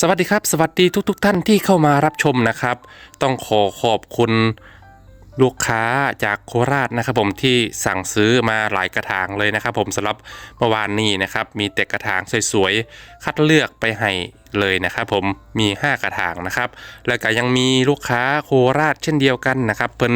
สวัสดีครับ สวัสดีทุกๆทท่านที่เข้ามารับชมนะครับ ต้องขอขอบคุณ ลูกค้าจากโคราชนะครับผมที่สั่งซื้อมาหลายกระถางเลยนะครับผมสำหรับเมื่อวานนี้นะครับมีแต่กระถางสวยๆคัดเลือกไปให้เลยนะครับผมมี 5 กระถางนะครับ แล้วก็ยังมีลูกค้าโคราชเช่นเดียวกันนะครับเพิ่น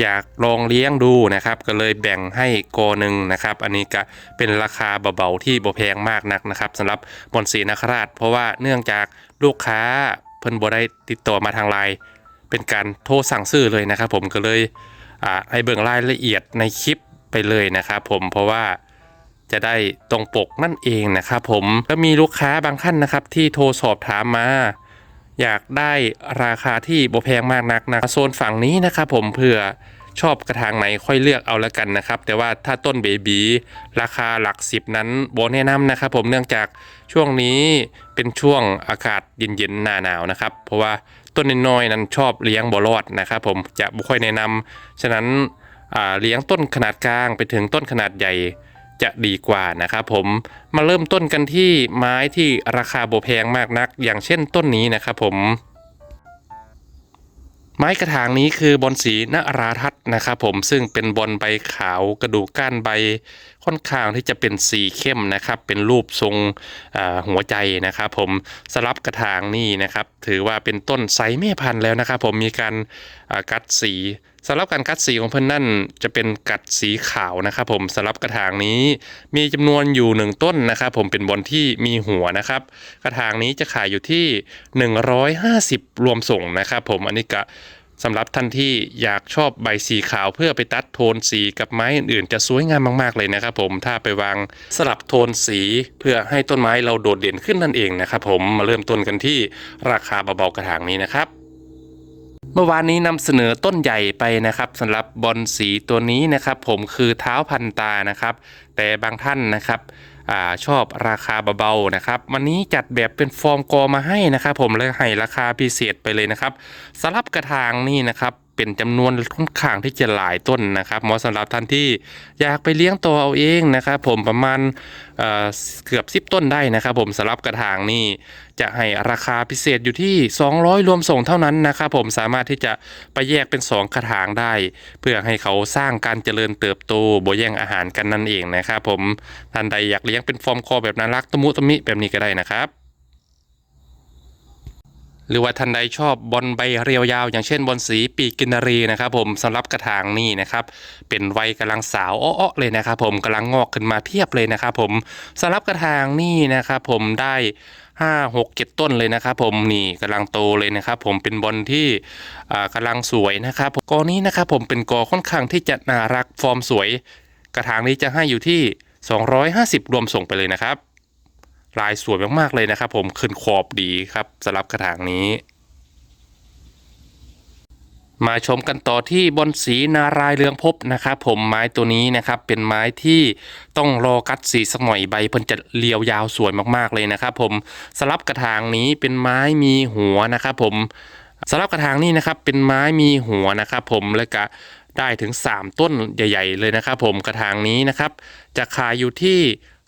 อยากลองเลี้ยงดูนะครับ ก็เลยแบ่งให้กอหนึ่งนะครับ อันนี้ก็เป็นราคาเบาๆที่บ่แพงมากนักนะครับสำหรับบอนสีนคราช เพราะว่าเนื่องจากลูกค้าเพิ่นบ่ได้ติดต่อมาทางไลน์ เป็นการโทรสั่งซื้อเลยนะครับ ผมก็เลยอ่าให้เบิ่งรายละเอียดในคลิปไปเลยนะครับผมเพราะว่าจะได้ตรงปกนั่นเองนะครับผมแล้วมีลูกค้าบางท่านนะครับ ที่โทรสอบถามมา อยากได้ราคาที่บ่แพงมากนักนะโซนฝั่งนี้นะครับผมเพื่อชอบกระถางไหนค่อยเลือกเอาละกันนะครับ แต่ว่าถ้าต้นเบบีราคาหลักสิบนั้นโบแนะนำนะครับ ผมเนื่องจากช่วงนี้เป็นช่วงอากาศเย็นๆหนาหนาวนะครับ เพราะว่า ต้นน้อยๆนั้นชอบเลี้ยงบอรอดนะครับผมจะบุค่อยแนะนำฉะนั้นเลี้ยงต้นขนาดกลางไปถึงต้นขนาดใหญ่จะดีกว่านะครับผมมาเริ่มต้นกันที่ไม้ที่ราคาโบแพงมากนัก อย่างเช่นต้นนี้นะครับผม ไม้กระถางนี้คือบอลสีนราทัศนะครับผมซึ่งเป็นบอลใบขาวกระดูกก้านใบค่อนข้างที่จะเป็นสีเข้มนะครับ เป็นรูปทรงหัวใจนะครับ ผมสลับกระถางนี่นะครับ ถือว่าเป็นต้นไซส์แม่พันธุ์แล้วนะครับ ผมมีการกัดสี สำหรับการกัดสีของเพิ่นนั่นจะเป็นกัดสีขาวนะครับผมสำหรับกระถางนี้มีจำนวนอยู่หนึ่งต้นนะครับผมเป็นบอนที่มีหัวนะครับ กระถางนี้จะขายอยู่ที่ 150 รวมส่งนะครับผมอันนี้ก็สำหรับท่านที่อยากชอบใบสีขาวเพื่อไปตัดโทนสีกับไม้อื่นๆ จะสวยงามมากๆเลยนะครับผมถ้าไปวางสลับโทนสีเพื่อให้ต้นไม้เราโดดเด่นขึ้นนั่นเองนะครับผมมาเริ่มต้นกันที่ราคาเบาๆกระถางนี้นะครับ เมื่อวานนี้นำเสนอต้นใหญ่ไปนะครับสำหรับบอลสีตัวนี้นะครับ ผมคือเท้าพันตานะครับ แต่บางท่านนะครับอชอบราคาเบาๆนะครับ วันนี้จัดแบบเป็นฟอร์มกอมาให้นะครับ ผมเลยให้ราคาพิเศษไปเลยนะครับสำหรับกระถางนี่นะครับ เป็นจำนวนค่อนข้างที่จะหลายต้นนะครับเหมาะสำหรับท่านที่อยากไปเลี้ยงตัวเอาเองนะครับ ผมประมาณเเกือบ 10 ต้นได้นะครับ ผมสลับกระถางนี่จะให้ราคาพิเศษอยู่ที่ 200 รวมส่งเท่านั้นนะครับ ผมสามารถที่จะไปแยกเป็น 2 กระถางได้ เพื่อให้เขาสร้างการเจริญเติบโตโบแย่งอาหารกันนั่นเองนะครับ ผมท่านใดอยากเลี้ยงเป็นฟอร์มคอแบบน่ารักตมุตมิแบบนี้ก็ได้นะครับ หรือว่าท่านใดชอบบอลใบเรียวยาว อย่างเช่นบอลสีปีกกินนารีนะครับผมสำหรับกระถางนี่นะครับเป็นวัยกำลังสาวอ้อๆเลยนะครับผมกำลังงอกขึ้นมาเพียบเลยนะครับผมสำหรับกระถางนี่นะครับผมได้ห้าหกเจ็ดต้นเลยนะครับผมนี่กำลังโตเลยนะครับผมเป็นบอลที่อ่ากำลังสวยนะครับกอนี้นะครับผมเป็นกอค่อนข้างที่จะน่ารักฟอร์มสวย กระถางนี้จะให้อยู่ที่ 250 รวมส่งไปเลยนะครับ ลายสวยมากๆเลยนะครับ ผมขึ้นขอบดีครับสำหรับกระถางนี้ มาชมกันต่อที่บอนสีนารายเรืองภพนะครับผมไม้ตัวนี้นะครับเป็นไม้ที่ต้องรอกัดสีสักหน่อยใบเพิ่นจะเรียวยาวสวยมากๆเลยนะครับ ผมสลับกระถางนี้เป็นไม้มีหัวนะครับผมสลับกระถางนี้นะครับเป็นไม้มีหัวนะครับผมแล้วก็ได้ถึง 3 ต้นใหญ่ ๆ เลยนะครับ ผมกระถางนี้นะครับ จะขายอยู่ที่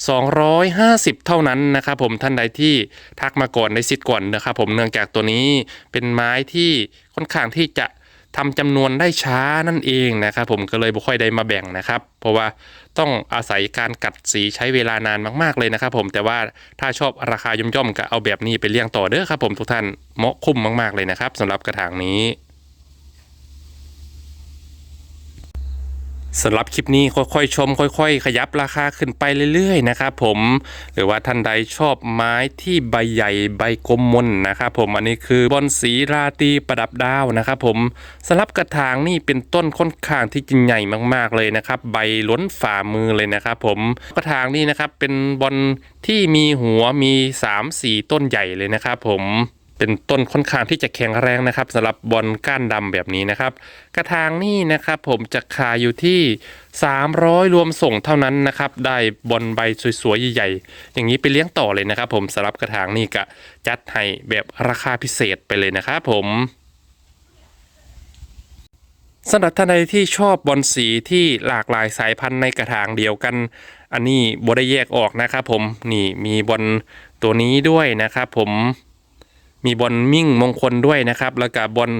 250 เท่านั้นนะครับผมท่านใดที่ทักมาก่อนในสิทธิ์ก่อนนะครับผมเนื่องจากตัวนี้เป็นไม้ที่ค่อนข้างที่จะทำจำนวนได้ช้านั่นเองนะครับผมก็เลยบ่ค่อยได้มาแบ่งนะครับ เพราะว่าต้องอาศัยการกัดสีใช้เวลานานมากๆเลยนะครับ ผมแต่ว่าถ้าชอบราคาย่อมๆก็เอาแบบนี้ไปเลี้ยงต่อเด้อครับ ผมทุกท่านเหมาะคุ้มมากๆเลยนะครับสำหรับกระถางนี้ สำหรับคลิปนี้ค่อยๆชม ค่อย ๆ ขยับราคาขึ้นไปเรื่อยๆนะครับผมหรือว่าท่านใดชอบไม้ที่ใบใหญ่ใบกลมมนนะครับผมอันนี้คือบอนสีราตีประดับดาวนะครับผมสำหรับกระถางนี่เป็นต้นค่อนข้างที่จะใหญ่มากๆเลยนะครับ ใบล้นฝ่ามือเลยนะครับผมกระถางนี่นะครับเป็นบอนที่มีหัวมี 3-4 ต้นใหญ่เลยนะครับผม เป็นต้นค่อนข้างที่จะแข็งแรงนะครับสำหรับบอลก้านดำแบบนี้นะครับ กระถางนี่นะครับผมจะขายอยู่ที่ 300 รวมส่งเท่านั้นนะครับ ได้บอลใบสวยๆใหญ่ๆอย่างนี้ไปเลี้ยงต่อเลยนะครับ ผมสำหรับกระถางนี่ก็จัดให้แบบราคาพิเศษไปเลยนะครับผมสำหรับท่านใดที่ชอบบอลสีที่หลากหลายสายพันธุ์ในกระถางเดียวกัน อันนี้บได้แยกออกนะครับผมนี่มีบอลตัวนี้ด้วยนะครับผม มีบอลมิ่งมงคลด้วยนะครับ แล้วก็บอล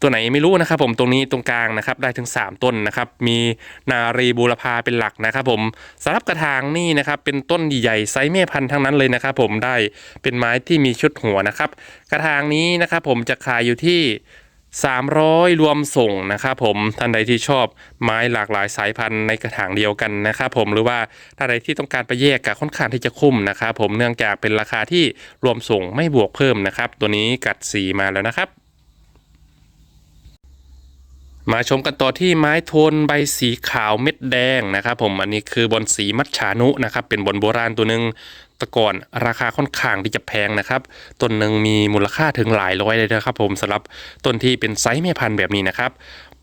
ตัวไหนไม่รู้นะครับ ผมตรงนี้ตรงกลางนะครับได้ถึง 3 ต้นนะครับ มีนารีบูรพาเป็นหลักนะครับ ผมสำหรับกระถางนี่นะครับ เป็นต้นใหญ่ไซส์เม่พันธุ์ทั้งนั้นเลยนะครับ ผมได้เป็นไม้ที่มีชุดหัวนะครับ กระถางนี้นะครับ ผมจะขายอยู่ที่ 300 รวมส่งนะครับผมท่านใดที่ชอบไม้หลากหลายสายพันธุ์ในกระถางเดียวกันนะครับผมหรือว่าท่านใดที่ต้องการไปแยกกับค่อนข้างที่จะคุ้มนะครับผมเนื่องจากเป็นราคาที่รวมส่งไม่บวกเพิ่มนะครับ ตัวนี้กัดสีมาแล้วนะครับมาชมกันต่อที่ไม้โทนใบสีขาวเม็ดแดงนะครับผมอันนี้คือบอนสีมัจฉานุนะครับเป็นบอนโบราณตัวหนึ่ง แตะก่อนราคาค่อนข้างที่จะแพงนะครับ ต้นหนึ่งมีมูลค่าถึงหลายร้อยเลยนะครับผมสำหรับต้นที่เป็นไซส์แม่พันธุ์แบบนี้นะครับ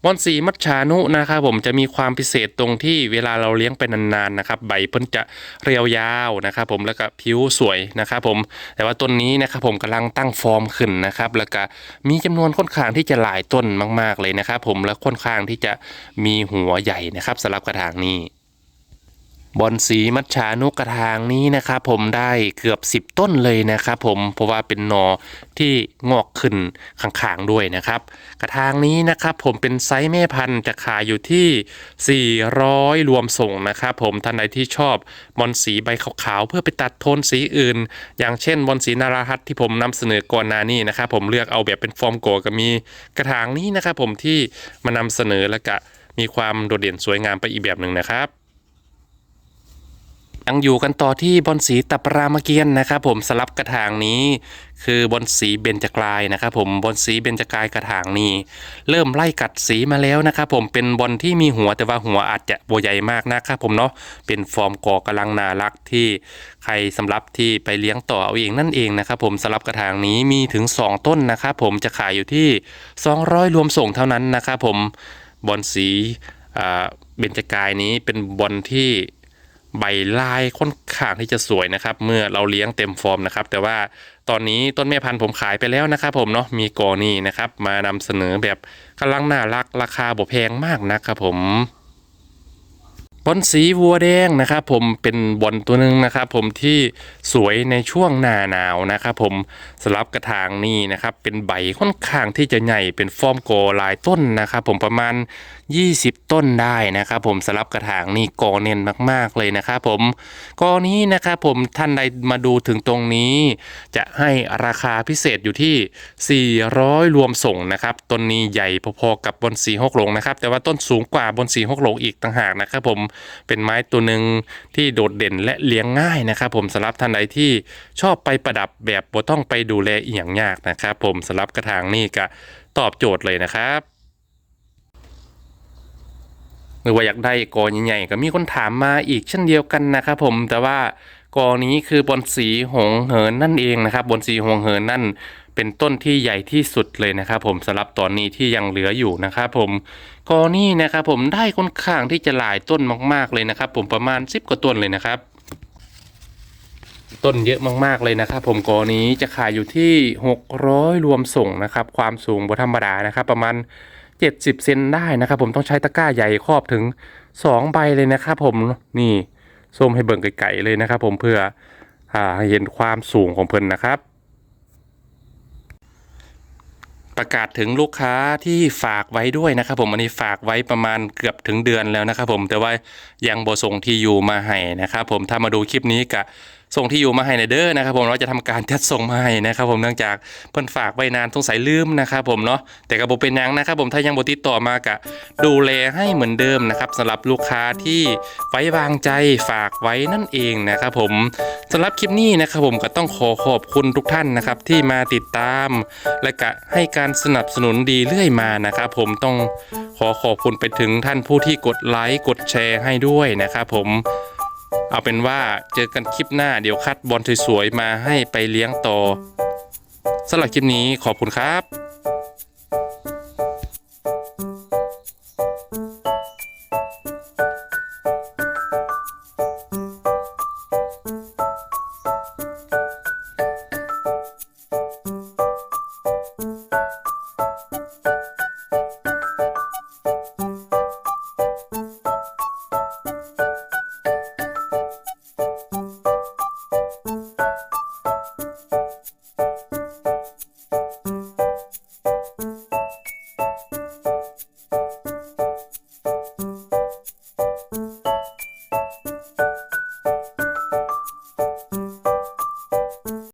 บอนสีมัจฉานุนะครับผมจะมีความพิเศษตรงที่เวลาเราเลี้ยงไปนานๆนะครับใบเพิ่นจะเรียวยาวนะครับผมแล้วก็ผิวสวยนะครับผมแต่ว่าต้นนี้นะครับผมกำลังตั้งฟอร์มขึ้นนะครับแล้วก็มีจำนวนค่อนข้างที่จะหลายต้นมาก ๆเลยนะครับผมและค่อนข้างที่จะมีหัวใหญ่นะครับสำหรับกระถางนี้ บอนสีมัจฉานุกระถางนี้นะครับผมได้เกือบ 10 ต้นเลยนะครับผมเพราะว่าเป็นหนอที่งอกขึ้นข้างๆด้วยนะครับ กระถางนี้นะครับผมเป็นไซส์แม่พันธุ์จะขายอยู่ที่ 400 รวมส่งนะครับผมท่านใดที่ชอบบอนสีใบขาวๆเพื่อไปตัดโทนสีอื่น อย่างเช่นบอนสีนาราฮัตที่ผมนำเสนอก่อนหน้านี้นะครับผมเลือกเอาแบบเป็นฟอร์มโกก็มีกระถางนี้นะครับผมที่มานำเสนอแล้วก็มีความโดดเด่นสวยงามไปอีกแบบหนึ่งนะครับ ยังอยู่กันต่อที่บอลสีตับรามเกียนนะครับผมสลับกระถางนี้ คือบอลสีเบญจกลายนะครับผมบอลสีเบญจกลายกระถางนี้ เริ่มไล่กัดสีมาแล้วนะครับผมเป็นบอลที่มีหัวแต่ว่าหัวอาจจะโบใหญ่มากนะครับผมเนาะเป็นฟอร์มก่อกำลังน่ารักที่ใครสำหรับที่ไปเลี้ยงต่อเอาเองนั่นเองนะครับผมสลับกระถางนี้มีถึง 2 ต้นนะครับผมจะขายอยู่ที่ 200 รวมส่งเท่านั้นนะครับผมบอลสีเบญจกายนี้เป็นบอลที่ ใบลายค่อนข้างที่จะสวยนะครับ เมื่อเราเลี้ยงเต็มฟอร์มนะครับ แต่ว่าตอนนี้ต้นแม่พันธุ์ผมขายไปแล้วนะครับ ผมเนาะมีกอนี่นะครับ มานำเสนอแบบกำลังน่ารักราคาบ่แพงมากนะครับ ผมบอลสีวัวแดงนะครับผมเป็นบอลตัวหนึ่งนะครับ ผมที่สวยในช่วงหน้าหนาวนะครับ ผมสลับกระถางนี่นะครับ เป็นใบค่อนข้างที่จะใหญ่เป็นฟอร์มโกลายต้นนะครับ ผมประมาณ 20 ต้นได้นะครับผมสลับกระถางนี่กอเน้นมากๆเลยนะครับผมกอนี้นะครับผมท่านใดมาดูถึงตรงนี้ จะให้ราคาพิเศษอยู่ที่ 400 รวมส่งนะครับต้นนี้ใหญ่พอๆกับบนสีหกหลงนะครับแต่ว่าต้นสูงกว่าบนสีหกหลงอีกต่างหากนะครับผมเป็นไม้ตัวหนึ่งที่โดดเด่นและเลี้ยงง่ายนะครับผมสำหรับท่านใดที่ชอบไปประดับแบบบ่ต้องไปดูแลอีหยังยากนะครับผมสำหรับกระถางนี่ก็ตอบโจทย์เลยนะครับ หรือว่าอยากได้กอใหญ่ๆก็มีคนถามมาอีกเช่นเดียวกันนะครับผมแต่ว่ากอนี้คือบอนสีหงเหินนั่นเองนะครับบอนสีหงเหินนั่นเป็นต้นที่ใหญ่ที่สุดเลยนะครับ ผมสำหรับตอนนี้ที่ยังเหลืออยู่นะครับผมกอนี้นะครับผมได้ค่อนข้างที่จะหลายต้นมากๆเลยนะครับ ผมประมาณ10กว่าต้นเลยนะครับ ต้นเยอะมากๆเลยนะครับ ผมกอนี้จะขายอยู่ที่ 600 รวมส่งนะครับ ความสูงบธรรมดานะครับ ประมาณ 70 เซนได้นะครับผมต้องใช้ตะกร้าใหญ่ครอบถึง 2 ใบเลยนะครับผมนี่ส้มให้เบิ่งไกลๆเลยนะครับผมเพื่ออเห็นความสูงของเพิ่นนะครับ ประกาศถึงลูกค้าที่ฝากไว้ด้วยนะครับ ผมอันนี้ฝากไว้ประมาณเกือบถึงเดือนแล้วนะครับ ผมแต่ว่ายังบ่ส่งที่อยู่มาให้นะครับ ผมถ้ามาดูคลิปนี้กะ ส่งที่อยู่มาให้ในเด้อนะครับผมเราจะทำการจัดส่งมาให้นะครับผมเนื่องจากเพิ่นฝากไว้นานสงสัยลืมนะครับผมเนาะแต่ก็บ่เป็นหยังนะครับผมถ้ายังบ่ติดต่อมากะดูแลให้เหมือนเดิมนะครับสำหรับลูกค้าที่ไว้วางใจฝากไว้นั่นเองนะครับผมสำหรับคลิปนี้นะครับผมก็ต้องขอขอบคุณทุกท่านนะครับที่มาติดตาม และก็ให้การสนับสนุนดีเรื่อยมานะครับผมต้องขอขอบคุณไปถึงท่านผู้ที่กดไลค์กดแชร์ให้ด้วยนะครับผม เอาเป็นว่าเจอกันคลิปหน้าเดี๋ยวคัดบอลสวยๆมาให้ไปเลี้ยงต่อสำหรับคลิปนี้ขอบคุณครับ